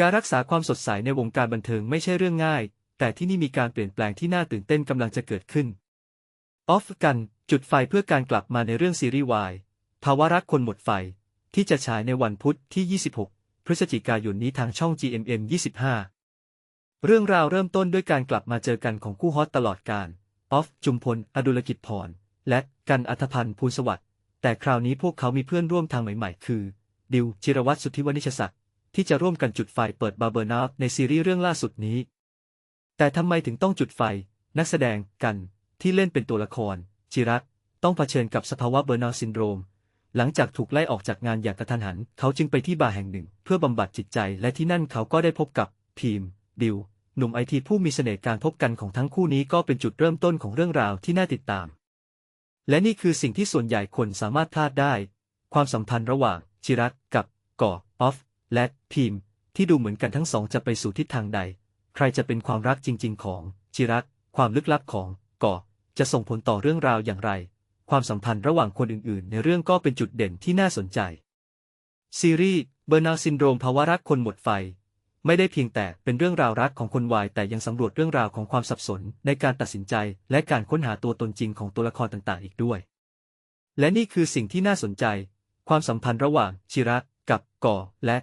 การรักษาความสดใสในวงการบันเทิงไม่ใช่เรื่องง่าย แต่ที่นี่มีการเปลี่ยนแปลงที่น่าตื่นเต้นกำลังจะเกิดขึ้น ออฟกัน จุดไฟเพื่อการกลับมาในเรื่องซีรีส์วายภาวะรักคนหมดไฟ ที่จะฉายในวันพุธที่ 26 พฤศจิกายนนี้ทางช่อง GMM 25 เรื่องราวเริ่มต้นด้วยการกลับมาเจอกันของคู่ฮอตตลอดการ ออฟ จุมพล อดุลกิจพร และกันอัธพันธ์ภูลสวัสดิ์ แต่คราวนี้พวกเขามีเพื่อนร่วมทางใหม่ ๆ คือ ดิว จิรวัตรสุทธิวณิชศักดิ์ ที่จะร่วมกันจุดไฟเปิดบาร์เบอร์นาฟในซีรีส์เรื่องล่าสุดนี้ แต่ทำไมถึงต้องจุดไฟ นักแสดงกันที่เล่นเป็นตัวละคร จิรัตต้องเผชิญกับสภาวะเบอร์นาร์ซินโดรม หลังจากถูกไล่ออกจากงานอย่างกระทันหัน เขาจึงไปที่บาร์แห่งหนึ่ง เพื่อบำบัดจิตใจ และที่นั่นเขาก็ได้พบกับพีมดิวหนุ่มไอทีผู้มีเสน่ห์การพบกันของทั้งคู่นี้ก็เป็นจุดเริ่มต้นของเรื่องราวที่น่าติดตาม และนี่คือสิ่งที่ส่วนใหญ่คนสามารถพลาดได้ ความสัมพันธ์ระหว่างจิรัตกับกอออฟ และพีมที่ดูเหมือนกันทั้งสองจะไปสู่ทิศทางใด ใครจะเป็นความรักจริง ๆ ของจิรัตความลึกลับของก่อจะส่งผลต่อเรื่องราวอย่างไร ความสัมพันธ์ระหว่างคนอื่น ๆ ในเรื่องก็เป็นจุดเด่นที่น่าสนใจ ซีรีส์เบอร์นาซินโดรมภาวะรักคนหมดไฟ ไม่ได้เพียงแต่เป็นเรื่องราวรักของคนวาย แต่ยังสำรวจเรื่องราวของความสับสนในการตัดสินใจ และการค้นหาตัวตนจริงของตัวละครต่าง ๆ อีกด้วย และนี่คือสิ่งที่น่าสนใจ ความสัมพันธ์ระหว่างชิระกับก่อและ